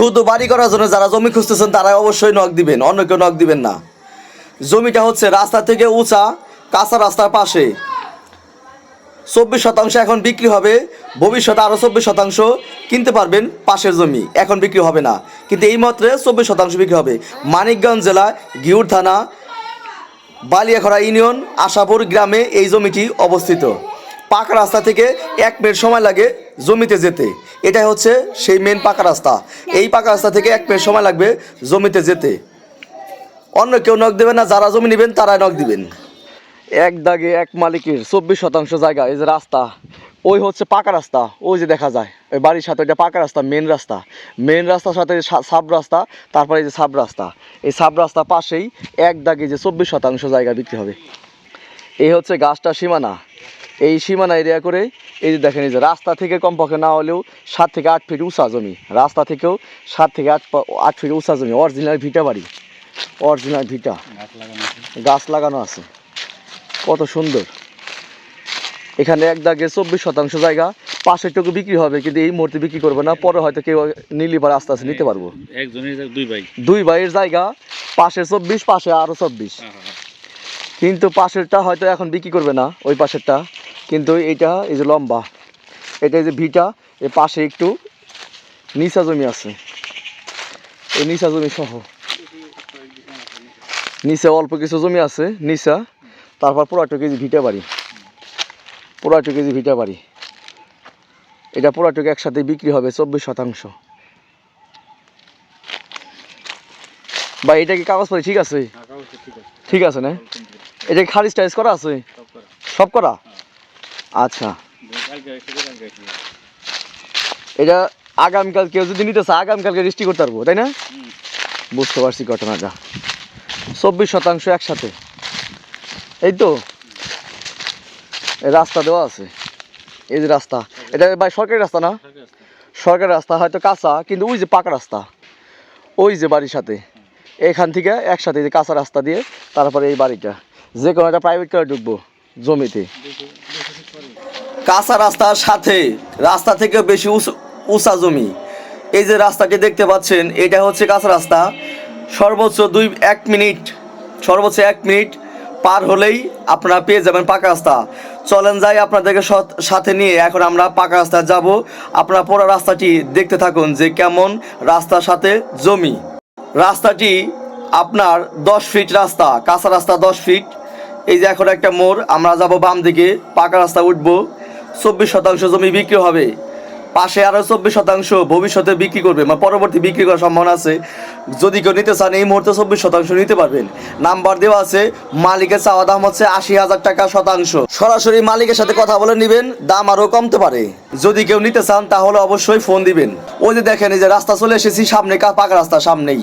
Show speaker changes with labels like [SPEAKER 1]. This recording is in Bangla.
[SPEAKER 1] শুধু বাড়ি করার জন্য যারা জমি খুঁজতেছেন তারা অবশ্যই নক দিবেন, অন্য কেউ নখ দিবেন না। জমিটা হচ্ছে রাস্তা থেকে উঁচা, কাঁচা রাস্তার পাশে। চব্বিশ শতাংশ এখন বিক্রি হবে ভবিষ্যতে আরও চব্বিশ শতাংশ কিনতে পারবেন পাশের জমি, এখন বিক্রি হবে না। কিন্তু এই মাত্রে চব্বিশ শতাংশ বিক্রি হবে। মানিকগঞ্জ জেলা, গিউর থানা, বালিয়াখড়া ইউনিয়ন, আশাপুর গ্রামে এই জমিটি অবস্থিত। পাকা রাস্তা থেকে এক মিনিট সময় লাগে জমিতে যেতে। এটাই হচ্ছে সেই মেন পাকা রাস্তা। এই পাকা রাস্তা থেকে এক মিনিট সময় লাগবে জমিতে যেতে। অন্য কেউ নখ দেবেন না, যারা জমি নেবেন তারা নখ দিবেন। এক দাগে এক মালিকের চব্বিশ শতাংশ জায়গা, এই যে রাস্তা, ওই হচ্ছে পাকা রাস্তা, ওই যে দেখা যায়। ওই বাড়ির সাথে ওইটা পাকা রাস্তা মেন রাস্তা। মেন রাস্তার সাথে সাব রাস্তা, তারপরে এই যে সাব রাস্তা। এই সাব রাস্তা পাশেই এক দাগে যে চব্বিশ শতাংশ জায়গা বিক্রি হবে। এই হচ্ছে গাছটা সীমানা। এই সীমানা এরিয়া করে এই যে দেখেন এই যে রাস্তা থেকে কমপক্ষে না হলেও সাত থেকে আট ফিট উঁচা জমি। রাস্তা থেকেও সাত থেকে আট আট ফিট উঁচা জমি। অরিজিনাল ভিটা বাড়ি। অরিজিনাল ভিটা। গাছ লাগানো আছে। কত সুন্দর। এখানে এক দাগে চব্বিশ শতাংশ জায়গা। পাশেরটুকু বিক্রি হবে কিন্তু এই মুহূর্তে বিক্রি করবে না। পরে হয়তো কেউ নিলি পারে আস্তে আস্তে নিতে পারব।
[SPEAKER 2] দুই ভাই।
[SPEAKER 1] দুই ভাইয়ের জায়গা পাশে চব্বিশ পাশে আরও চব্বিশ। কিন্তু পাশেরটা হয়তো এখন বিক্রি করবে না ওই পাশেরটা। কিন্তু এইটা এই যে লম্বা এটা এই যে ভিটা এর পাশে একটু নিচা জমি আছে। এই নিচা জমি সহ। নিচে অল্প কিছু জমি আছে নিচা। তারপর পুরাটো কেজি ভিটা বাড়ি। পুরাটো কেজি ভিটা বাড়ি। এটা পুরাটুকু একসাথে বিক্রি হবে চব্বিশ শতাংশ। বা এটা কি কাগজপত্র ঠিক আছে? ঠিক আছে। না? এটা কি খারিজ টাইজ করা আছে? সব করা? আচ্ছা। এটা আগামীকাল কেউ যদি নিতে চায় আগামীকালকে রেজিস্ট্রি করতে পারব তাই না? বুঝতে পারছি ঘটনাটা চব্বিশ শতাংশ একসাথে। এই তো। রাস্তা দেওয়া আছে। এই যে রাস্তা। এটা ভাই সরকারি রাস্তা না? সরকারি রাস্তা হয়তো কাঁচা কিন্তু ওই যে পাকা রাস্তা। ওই যে বাড়ির সাথে। এখান থেকে একসাথে যে কাঁচা রাস্তা দিয়ে তারপরে এই বাড়িটা। যে কোনো একটা প্রাইভেট কারে ঢুকবো জমিতে। কাঁচা রাস্তার সাথে, রাস্তা থেকে বেশি উঁচু- জমি। এই যে রাস্তাটি দেখতে পাচ্ছেন, এটা হচ্ছে কাঁচা রাস্তা। সর্বোচ্চ দুই, এক মিনিট, সর্বোচ্চ এক মিনিট পার হলেই আপনারা পেয়ে যাবেন পাকা রাস্তা। চলেন যাই আপনাদেরকে সাথে নিয়ে। এখন আমরা পাকা রাস্তায় যাব। আপনারা পুরো রাস্তাটি দেখতে থাকুন যে কেমন রাস্তার সাথে জমি। রাস্তাটি আপনার দশ ফিট রাস্তা, কাঁচা রাস্তা দশ ফিট। এই যে এখন একটা মোড়, আমরা যাব বাম দিকে পাকা রাস্তা উঠব। চব্বিশ শতাংশ জমি বিক্রি হবে। পাশে আরও চব্বিশ শতাংশ ভবিষ্যতে বিক্রি করবে। মানে পরবর্তী বিক্রি করার সম্ভাবনা আছে। যদি কেউ নিতে চান, এই মুহূর্তে চব্বিশ শতাংশ নিতে পারবেন। নাম্বার দেওয়া আছে, মালিকের চাওয়া দাম হচ্ছে আশি হাজার টাকা শতাংশ। সরাসরি মালিকের সাথে কথা বলে নেবেন, দাম আরও কমতে পারে। যদি কেউ নিতে চান, তাহলে অবশ্যই ফোন দিবেন। ওই যে দেখেন, এই যে রাস্তা চলে এসেছি, সামনে পাকা রাস্তা, সামনেই।